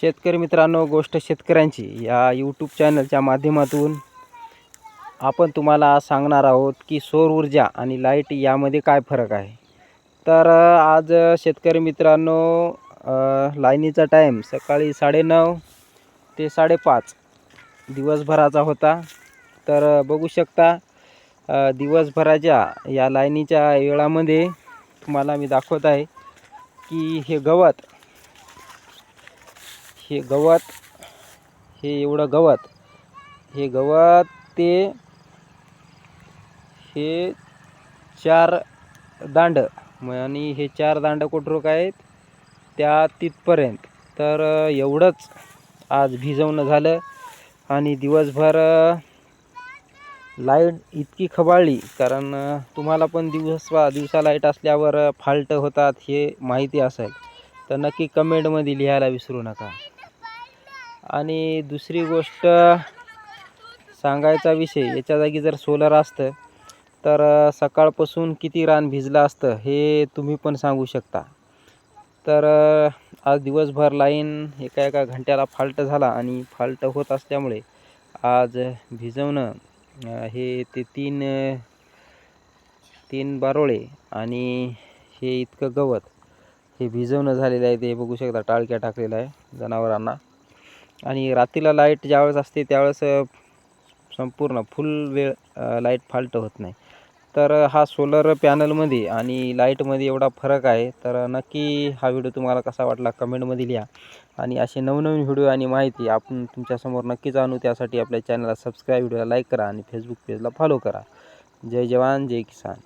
शेतकरी मित्रांनो गोष्ट शेतकऱ्यांची. या यूट्यूब चॅनलच्या माध्यमातून आपण तुम्हाला सांगणार आहोत की सौर ऊर्जा आणि लाइट यामध्ये काय फरक आहे. तर आज शेतकरी मित्रांनो लाईनीचा टाईम सकाळी साडेनऊ ते साडेपाच दिवसभराचा होता. तर बघू शकता दिवसभराच्या या लाईनीच्या वेळामध्ये तुम्हाला मी दाखवत आहे की हे गवत हे गवत हे एवढं गवत हे गवत ते हे चार दांड आणि हे चार दांड कुठरोक आहेत? त्या तिथपर्यंत. तर एवढंच आज भिजवणं झालं आणि दिवसभर लाइट इतकी खबाळली कारण तुम्हाला पण दिवस दिवसा लाइट असल्यावर फाल्ट होतात हे माहिती असेल. तर नक्की कमेंटमध्ये लिहायला विसरू नका. आणि दुसरी गोष्ट सांगायचा विषय याच्या जागी जर सोलर असतं तर सकाळपासून किती रान भिजलं असतं हे तुम्ही पण सांगू शकता. तर आज दिवसभर लाईन एका एका घंट्याला फाल्ट झाला आणि फाल्ट होत असल्यामुळे आज भिजवणं हे ते तीन तीन बारोळे आणि हे इतकं गवत हे भिजवणं झालेलं आहे ते बघू शकता टाळक्या टाकलेलं आहे जनावरांना. आणि रात्रीला लाइट ज्यावेळेस असते त्यावेळेस संपूर्ण फुल वेळ लाइट फाल्ट होत नाही. तर हा सोलर पॅनलमध्ये आणि लाईटमध्ये एवढा फरक आहे. तर नक्की हा व्हिडिओ तुम्हाला कसा वाटला कमेंटमध्ये लिहा. आणि असे नवनवीन व्हिडिओ आणि माहिती आपण तुमच्यासमोर नक्कीच आणू त्यासाठी आपल्या चॅनलला सबस्क्राईब व्हिडिओला लाईक करा आणि फेसबुक पेजला फॉलो करा. जय जवान जय किसान.